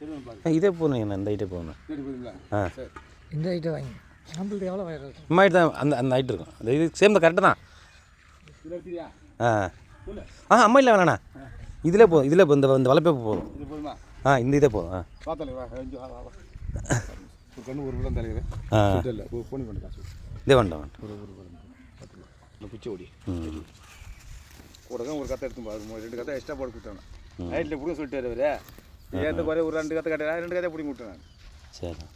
இதே என்ன இந்த ஐட்டே போதுங்களா? ஆ. சரி. இந்த ஐட்டம் வாங்கி நம்மளுக்கு எவ்வளோ வயர் இம்மா ஐட்டு தான் அந்த அந்த ஐட்டு இருக்கும். அந்த இது சேம் தான் கரெக்டு தான். ஆ. ஆ அம்மா இல்லை வேணாண்ணா. இதிலே போதும் இதில் இந்த இந்த வளப்பேப்பு போதும். இது போதுமா? ஆ இந்த இதே போதும் ஆ. கண்ணு ஒரு விடம் தலைவர் ஆ. இல்லை ஃபோன் பண்ணி காசு. இதே வேண்டாம் வேண்டாம். பிச்சை ஓடி. கூட தான் ஒரு கத்தை எடுத்து பாரு ரெண்டு கத்தை எக்ஸ்ட்ரா போட்டு கொடுத்தாங்க நைட்டில் பிடிக்க சொல்லிட்டாரு அவரு. ஏற்ற குறைய ஒரு ரெண்டு கத்தை கட்ட ரெண்டு கத்தை பிடிங்க விட்டுறேன். சரி.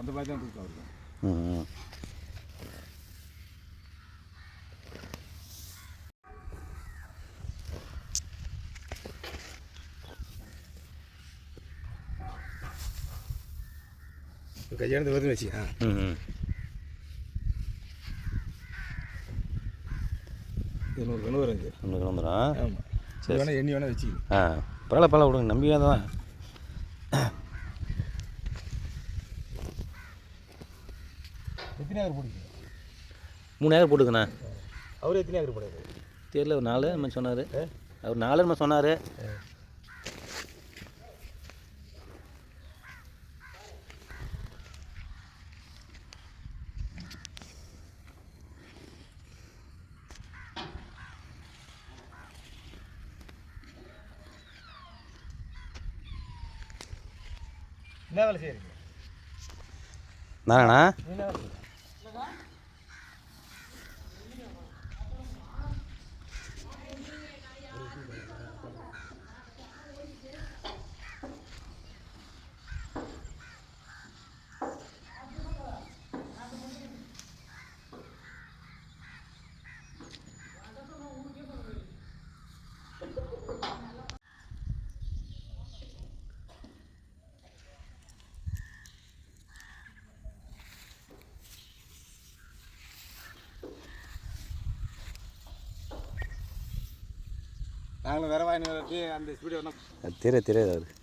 அந்த மாதிரி தான் கொடுக்கும் அவருக்கு. கையானது வருதுன்னு வச்சு ஆ ம் ம் இது ஒரு வரும் இது ஒன்று வந்துடும் ஆமாம் சரி வேணா எண்ணி வேணா வச்சுக்கணும் ஆ பரவாயில்ல பரவாயில்ல விடுங்க நம்பிக்கையாக தான் எத்தனை ஏக்கர் பிடிக்கும் மூணு ஏக்கர் போட்டுக்கண்ணா அவர் எத்தனை ஏக்கர் போடாது தெரியல ஒரு நாலு நம்ம சொன்னார் அவர் நாலு நம்ம சொன்னார் என்ன வேலை செய்யறீங்க நானா? நாங்களும் வேற வாங்கி வரட்டி அந்த ஸ்பீடு வேணா அது தெரியாது தெரியாது அவருக்கு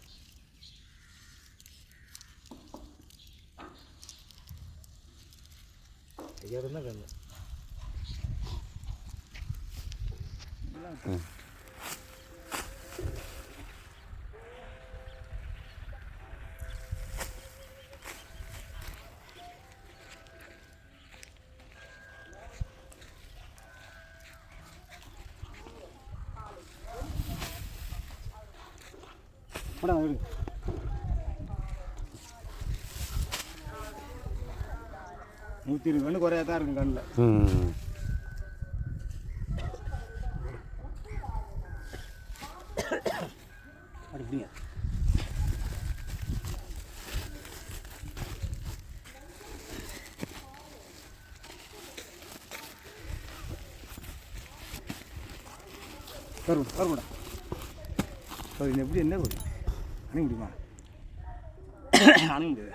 ஐயாயிரம் தான் கண்ணு மேடம் விடுங்க நூற்றி இருபது கண்ணு குறையா தான் இருக்கும் கண்ணில். ம் அப்படிங்க வரும் வரும்டா சரி எப்படி என்ன வரும் அணுகிடுமா அணுகிடுது